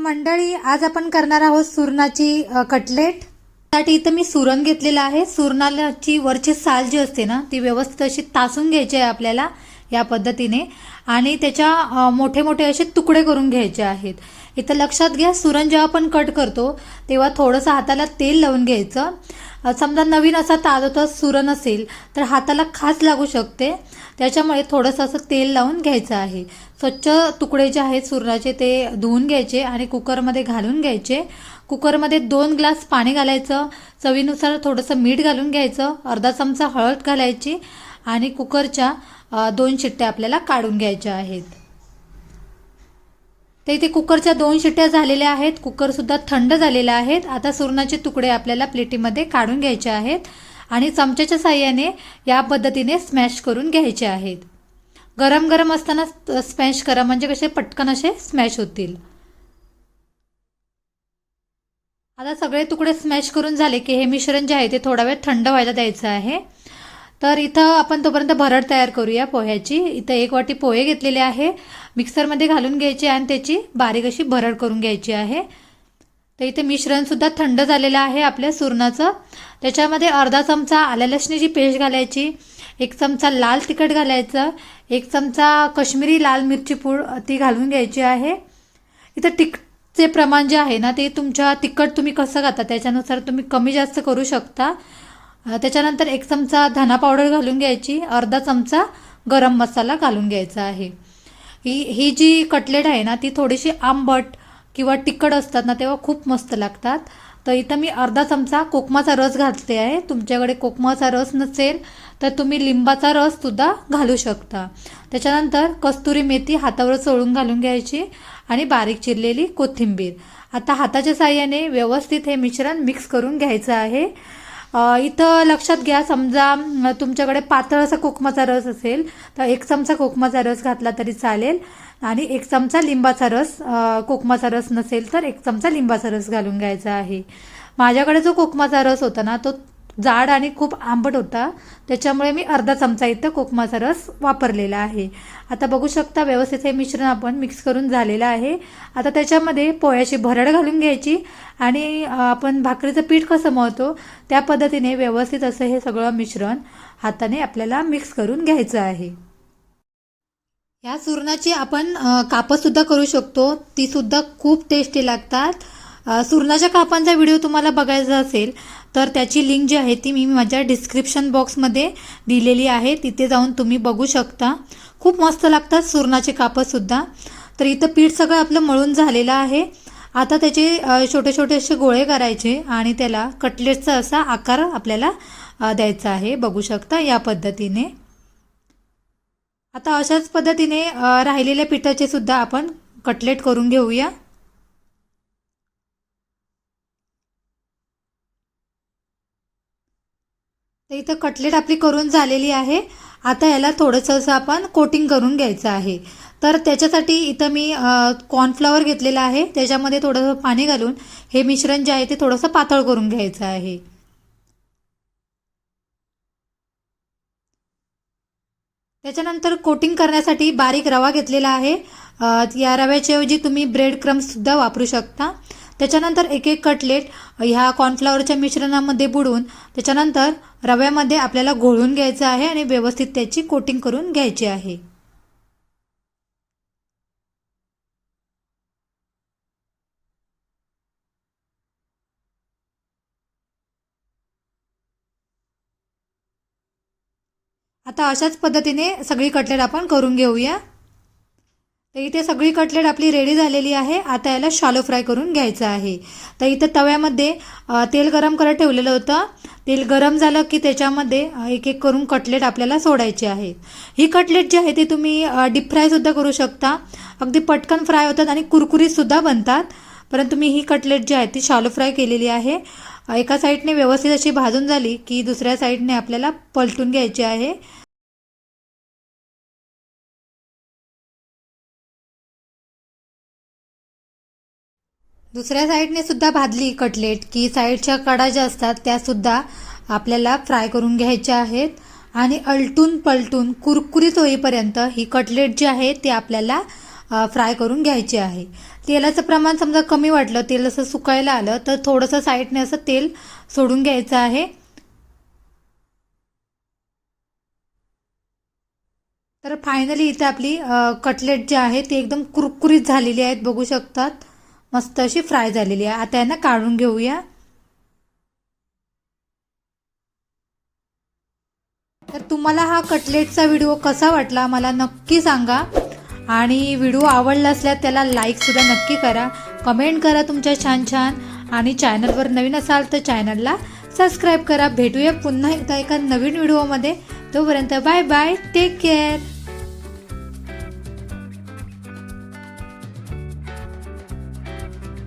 मंडळी आज आपण करणार आहोत सुरणाची कटलेट. साठी इथं मी सुरण घेतलेलं आहे. सुरणाची वरची साल जी असते ना ती व्यवस्थित अशी तासून घ्यायची आहे आपल्याला. या पद्धतीने. आणि त्याच्या मोठे मोठे असे तुकडे करून घ्यायचे आहेत. इथं लक्षात घ्या सुरण जेव्हा आपण कट करतो तेव्हा थोडंसं हाताला तेल लावून घ्यायचं. समजा नवीन असा ताजोता सुरण असेल तर हाताला खास लागू शकते. त्याच्यामुळे थोडंसं असं तेल लावून घ्यायचं आहे. स्वच्छ तुकडे जे आहेत सुरणाचे ते धुवून घ्यायचे आणि कुकरमध्ये घालून घ्यायचे. कुकरमध्ये दोन ग्लास पाणी घालायचं. चवीनुसार थोडंसं मीठ घालून घ्यायचं. अर्धा चमचा हळद घालायची. आणि कुकरच्या दोन शिट्ट्या आपल्याला काढून घ्यायच्या आहेत. तर इथे कुकरच्या दोन शिट्ट्या झालेल्या आहेत. कुकरसुद्धा थंड झालेला आहेत आता सुरणाचे तुकडे आपल्याला प्लेटीमध्ये काढून घ्यायचे आहेत आणि चमच्याच्या साह्याने या पद्धतीने स्मॅश करून घ्यायचे आहेत. गरम गरम असताना स्मॅश करा. म्हणजे कसे पटकन असे स्मॅश होतील. आता सगळे तुकडे स्मॅश करून झाले की हे मिश्रण जे आहे ते थोडा वेळ थंड व्हायला द्यायचं आहे. तर इथं आपण तोपर्यंत भरड तयार करूया पोह्याची. इथं एक वाटी पोहे घेतलेले आहे. मिक्सरमध्ये घालून घ्यायचे आणि त्याची बारीक अशी भरड करून घ्यायची आहे. तर इथे मिश्रणसुद्धा थंड झालेलं आहे आपल्या सुरणाचं. त्याच्यामध्ये अर्धा चमचा आल्या लसणीची पेस्ट घालायची. एक चमचा लाल तिखट घालायचं. एक चमचा कश्मीरी लाल मिरची पूड ती घालून घ्यायची आहे. इथं तिखटचे प्रमाण जे आहे ना ते तुमच्या तिखट तुम्ही कसं खाता त्याच्यानुसार तुम्ही कमी जास्त करू शकता. त्याच्यानंतर एक चमचा धना पावडर घालून घ्यायची अर्धा चमचा गरम मसाला घालून घ्यायचा आहे. ही ही जी कटलेट आहे ना ती थोडीशी आंबट किंवा तिखट असतात ना तेव्हा खूप मस्त लागतात. तर इथं मी अर्धा चमचा कोकमाचा रस घातले आहे. तुमच्याकडे कोकमाचा रस नसेल तर तुम्ही लिंबाचा रससुद्धा घालू शकता. त्याच्यानंतर कस्तुरी मेथी हातावर चोळून घालून घ्यायची आणि बारीक चिरलेली कोथिंबीर. आता हाताच्या साह्याने व्यवस्थित हे मिश्रण मिक्स करून घ्यायचं आहे. इथं लक्षात घ्या समजा तुमच्याकडे पातळ असा कोकमाचा रस असेल तर एक चमचा कोकमाचा रस घातला तरी चालेल. आणि एक चमचा लिंबाचा रस कोकमाचा रस नसेल तर एक चमचा लिंबाचा रस घालून घ्यायचा आहे. माझ्याकडे जो कोकमाचा रस होता ना तो जाड आणि खूप आंबट होता. त्याच्यामुळे मी अर्धा चमचा इथं कोकमाचा रस वापरलेला आहे. आता बघू शकता व्यवस्थित हे मिश्रण आपण मिक्स करून झालेलं आहे. आता त्याच्यामध्ये पोह्याची भरड घालून घ्यायची आणि आपण भाकरीचं पीठ कसं मळतो त्या पद्धतीने व्यवस्थित असं हे सगळं मिश्रण हाताने आपल्याला मिक्स करून घ्यायचं आहे. या सुरणाची आपण कापससुद्धा करू शकतो. तीसुद्धा खूप टेस्टी लागतात. सुरणाच्या कापांचा व्हिडिओ तुम्हाला बघायचा असेल तर त्याची लिंक जी आहे ती मी माझ्या डिस्क्रिप्शन बॉक्समध्ये दिलेली आहे. तिथे जाऊन तुम्ही बघू शकता. खूप मस्त लागतात सुरणाचे कापंसुद्धा तर इथं पीठ सगळं आपलं मळून झालेलं आहे. आता त्याचे छोटे छोटे असे गोळे करायचे आणि त्याला कटलेटचा असा आकार आपल्याला द्यायचा आहे. बघू शकता या पद्धतीने. आता अशाच पद्धतीने राहिलेल्या पिठाचे सुद्धा आपण कटलेट करून घेऊया. तर इथं कटलेट आपली करून झालेली आहे. आता याला थोडंसं असं आपण कोटिंग करून घ्यायचं आहे. तर त्याच्यासाठी इथं मी कॉर्नफ्लॉवर घेतलेलं आहे. त्याच्यामध्ये थोडंसं पाणी घालून हे मिश्रण जे आहे ते थोडंसं पातळ करून घ्यायचं आहे. त्याच्यानंतर कोटिंग करण्यासाठी बारीक रवा घेतलेला आहे. या रव्याच्याऐवजी तुम्ही ब्रेड क्रम्ससुद्धा वापरू शकता. त्याच्यानंतर एक एक कटलेट ह्या कॉर्नफ्लॉवरच्या मिश्रणामध्ये बुडवून त्याच्यानंतर रव्यामध्ये आपल्याला घोळून घ्यायचं आहे आणि व्यवस्थित त्याची कोटिंग करून घ्यायची आहे. आता अशाच पद्धतीने सगळी कटलेट आपण करून घेऊया. तर इथे सगळी कटलेट आपली रेडी झालेली आहे. आता याला शालो फ्राय करून घ्यायचं आहे. तर इथं तव्यामध्ये तेल गरम करत ठेवलेलं होतं. तेल गरम झालं की त्याच्यामध्ये एक एक करून कटलेट आपल्याला सोडायची आहे. ही कटलेट जी आहे ती तुम्ही डीप फ्रायसुद्धा करू शकता. अगदी पटकन फ्राय होतात आणि कुरकुरीतसुद्धा बनतात. परंतु मी ही कटलेट जी आहे ती शालो फ्राय केलेली आहे. एका साईडने व्यवस्थित अशी भाजून झाली की दुसऱ्या साईडने आपल्याला पलटून घ्यायची आहे. दुसऱ्या साईडने सुद्धा भाजली कटलेट की साईडच्या कडा ज्या असतात त्या सुद्धा आपल्याला फ्राय करून घ्यायच्या आहेत. आणि अलटून पलटून कुरकुरीत होईपर्यंत ही कटलेट जी आहे ती आपल्याला फ्राय करून घ्यायचे आहे. तेलाचं प्रमाण समजा कमी वाटलं तेल असं सुकायला आलं तर थोडंसं साईडने असं तेल सोडून घ्यायचं आहे. तर फायनली इथे आपली कटलेट जे आहे ती एकदम कुरकुरीत झालेली आहेत बघू शकतात. मस्त अशी फ्राय झालेली आहे. आता यांना काढून घेऊया. तर तुम्हाला हा कटलेटचा व्हिडिओ कसा वाटला मला नक्की सांगा. आणि व्हिडिओ आवडला असल्यास त्याला लाईकसुद्धा नक्की करा. कमेंट करा तुमच्या छान छान. आणि चॅनलवर नवीन असाल तर चॅनलला सबस्क्राईब करा. भेटूया पुन्हा एकदा एका नवीन व्हिडिओमध्ये. तोपर्यंत बाय बाय टेक केअर